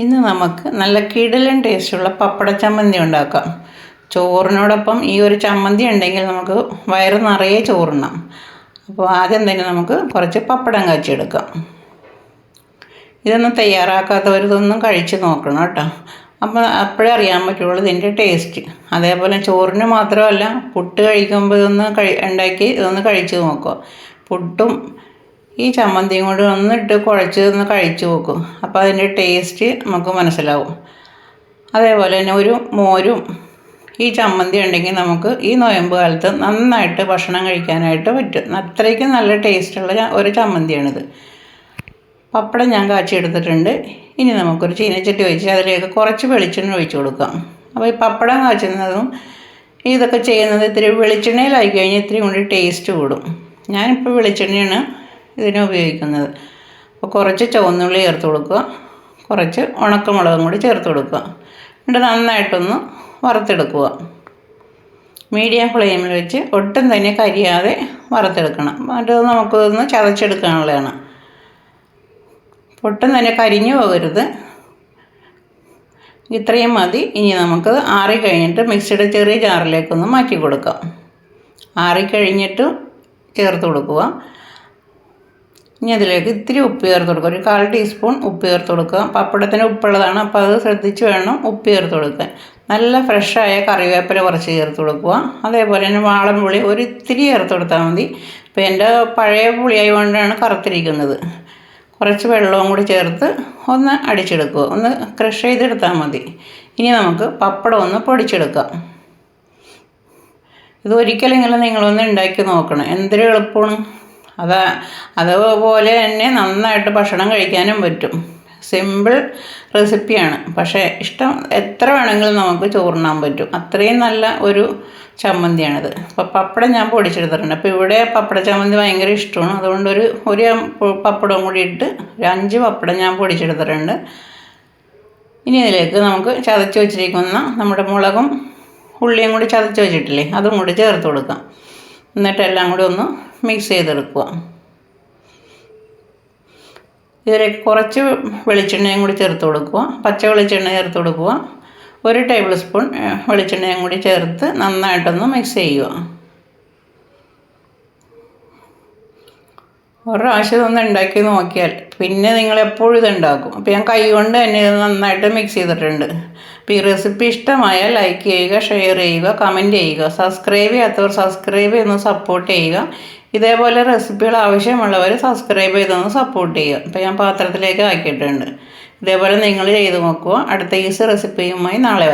ഇന്ന് നമുക്ക് നല്ല കിടലൻ ടേസ്റ്റുള്ള പപ്പട ചമ്മന്തി ഉണ്ടാക്കാം. ചോറിനോടൊപ്പം ഈ ഒരു ചമ്മന്തി ഉണ്ടെങ്കിൽ നമുക്ക് വയറ് നിറയെ ചോറുണ്ണാം അപ്പോൾ ആദ്യം തന്നെ നമുക്ക് കുറച്ച് പപ്പടം കാച്ചിയെടുക്കാം. ഇതൊന്നും തയ്യാറാക്കാത്തവർ ഇതൊന്നും കഴിച്ച് നോക്കണം കേട്ടോ. അപ്പോൾ അപ്പോഴേ അറിയാൻ പറ്റുള്ളൂ ഇതിന്റെ ടേസ്റ്റ് അതേപോലെ ചോറിന് മാത്രമല്ല പുട്ട് കഴിക്കുമ്പോൾ ഇതൊന്ന് കഴി ഉണ്ടാക്കി ഇതൊന്ന് കഴിച്ച് നോക്കുക. പുട്ടും ഈ ചമ്മന്തിയും കൂടി ഒന്നിട്ട് കുഴച്ച് ഒന്ന് കഴിച്ചു നോക്കും. അപ്പോൾ അതിന്റെ ടേസ്റ്റ് നമുക്ക് മനസ്സിലാവും. അതേപോലെ തന്നെ ഒരു മോരും ഈ ചമ്മന്തി ഉണ്ടെങ്കിൽ നമുക്ക് ഈ നോയമ്പ് കാലത്ത് നന്നായിട്ട് ഭക്ഷണം കഴിക്കാനായിട്ട് പറ്റും. അത്രയ്ക്കും നല്ല ടേസ്റ്റുള്ള ഒരു ചമ്മന്തിയാണിത്. പപ്പടം ഞാൻ കാച്ചിയെടുത്തിട്ടുണ്ട് ഇനി നമുക്കൊരു ചീനച്ചട്ടി ഒഴിച്ച് അതിലേക്ക് കുറച്ച് വെളിച്ചെണ്ണ ഒഴിച്ചു കൊടുക്കാം. അപ്പോൾ ഈ പപ്പടം കാച്ചുന്നതും ഇതൊക്കെ ചെയ്യുന്നത് ഇത്തിരി വെളിച്ചെണ്ണയിലായി കഴിഞ്ഞാൽ ഇത്തിരി കൂടി ടേസ്റ്റ് കൂടും. ഞാനിപ്പോൾ വെളിച്ചെണ്ണയാണ് ഇതിന് ഉപയോഗിക്കുന്നത്. അപ്പോൾ കുറച്ച് ചുവന്നുള്ളി ചേർത്ത് കൊടുക്കുക. കുറച്ച് ഉണക്കമുളകും കൂടി ചേർത്ത് കൊടുക്കുക. എന്നിട്ട് നന്നായിട്ടൊന്ന് വറുത്തെടുക്കുക. മീഡിയം ഫ്ലെയിമിൽ വെച്ച് ഒട്ടും തന്നെ കരിയാതെ വറുത്തെടുക്കണം. എന്നിട്ട് നമുക്കൊന്ന് ചതച്ചെടുക്കാനുള്ളതാണ്. ഒട്ടും തന്നെ കരിഞ്ഞു പോകരുത്. ഇത്രയും മതി. ഇനി നമുക്ക് ആറി കഴിഞ്ഞിട്ട് മിക്സിയുടെ ചെറിയ ജാറിലേക്കൊന്ന് മാറ്റി കൊടുക്കാം. ആറി കഴിഞ്ഞിട്ട് ചേർത്ത് കൊടുക്കുക. ഇനി അതിലേക്ക് ഇത്തിരി ഉപ്പ് ചേർത്ത് കൊടുക്കുക. ഒരു കാൽ ടീസ്പൂൺ ഉപ്പ് ചേർത്ത് കൊടുക്കുക. പപ്പടത്തിന് ഉപ്പുള്ളതാണ്. അപ്പോൾ അത് ശ്രദ്ധിച്ച് വേണം ഉപ്പ് ചേർത്ത് കൊടുക്കാൻ. നല്ല ഫ്രഷായ കറിവേപ്പില കുറച്ച് ചേർത്ത് കൊടുക്കുക. അതേപോലെ തന്നെ വാളൻപുളി ഒരു ഇത്തിരി ചേർത്ത് കൊടുത്താൽ മതി. ഇപ്പോൾ എന്റെ പഴയ പുളിയായി കൊണ്ടാണ് കറുത്തിരിക്കുന്നത്. കുറച്ച് വെള്ളവും കൂടി ചേർത്ത് ഒന്ന് അടിച്ചെടുക്കുക. ഒന്ന് ക്രഷ് ചെയ്തെടുത്താൽ മതി. ഇനി നമുക്ക് പപ്പടം ഒന്ന് പൊടിച്ചെടുക്കാം. ഇത് ഒരിക്കലെങ്കിലും നിങ്ങളൊന്ന് ഉണ്ടാക്കി നോക്കണം. എന്തൊരു എളുപ്പമാണ്. അത് അതുപോലെ തന്നെ നന്നായിട്ട് ഭക്ഷണം കഴിക്കാനും പറ്റും. സിമ്പിൾ റെസിപ്പിയാണ് പക്ഷേ ഇഷ്ടം എത്ര വേണമെങ്കിലും നമുക്ക് ചോറുണ്ണാൻ പറ്റും. അത്രയും നല്ല ഒരു ചമ്മന്തിയാണിത്. അപ്പോൾ പപ്പടം ഞാൻ പൊടിച്ചെടുത്തിട്ടുണ്ട്. അപ്പോൾ ഇവിടെ പപ്പട ചമ്മന്തി ഭയങ്കര ഇഷ്ടമാണ്. അതുകൊണ്ട് ഒരു ഒരു പപ്പടവും കൂടി ഇട്ട് ഒരു അഞ്ച് പപ്പടം ഞാൻ പൊടിച്ചെടുത്തിട്ടുണ്ട്. ഇനി ഇതിലേക്ക് നമുക്ക് ചതച്ച് വെച്ചിരിക്കുന്ന നമ്മുടെ മുളകും ഉള്ളിയും കൂടി ചതച്ച് വെച്ചിട്ടില്ലേ? അതും കൂടി ചേർത്ത് കൊടുക്കാം. എന്നിട്ട് എല്ലാം കൂടി ഒന്ന് മിക്സ് ചെയ്തെടുക്കുക. ഇതിലേക്ക് കുറച്ച് വെളിച്ചെണ്ണയും കൂടി ചേർത്ത് കൊടുക്കുക. പച്ച വെളിച്ചെണ്ണ ചേർത്ത് കൊടുക്കുക. ഒരു ടേബിൾ സ്പൂൺ വെളിച്ചെണ്ണയും കൂടി ചേർത്ത് നന്നായിട്ടൊന്ന് മിക്സ് ചെയ്യുക. ഒരു പ്രാവശ്യം ഇതൊന്ന് ഉണ്ടാക്കി നോക്കിയാൽ പിന്നെ നിങ്ങൾ എപ്പോഴും ഇതുണ്ടാക്കും. അപ്പോൾ ഞാൻ കൈ കൊണ്ട് തന്നെ ഇത് നന്നായിട്ട് മിക്സ് ചെയ്തിട്ടുണ്ട്. അപ്പോൾ ഈ റെസിപ്പി ഇഷ്ടമായാൽ ലൈക്ക് ചെയ്യുക ഷെയർ ചെയ്യുക കമന്റ് ചെയ്യുക. സബ്സ്ക്രൈബ് ചെയ്യാത്തവർ സബ്സ്ക്രൈബ് ചെയ്തൊന്ന് സപ്പോർട്ട് ചെയ്യുക. ഇതേപോലെ റെസിപ്പികൾ ആവശ്യമുള്ളവർ സബ്സ്ക്രൈബ് ചെയ്തൊന്ന് സപ്പോർട്ട് ചെയ്യുക. അപ്പോൾ ഞാൻ പാത്രത്തിലേക്ക് ആക്കിയിട്ടുണ്ട്. ഇതേപോലെ നിങ്ങൾ ചെയ്ത് നോക്കുക. അടുത്ത ഈസ് റെസിപ്പിയുമായി നാളെ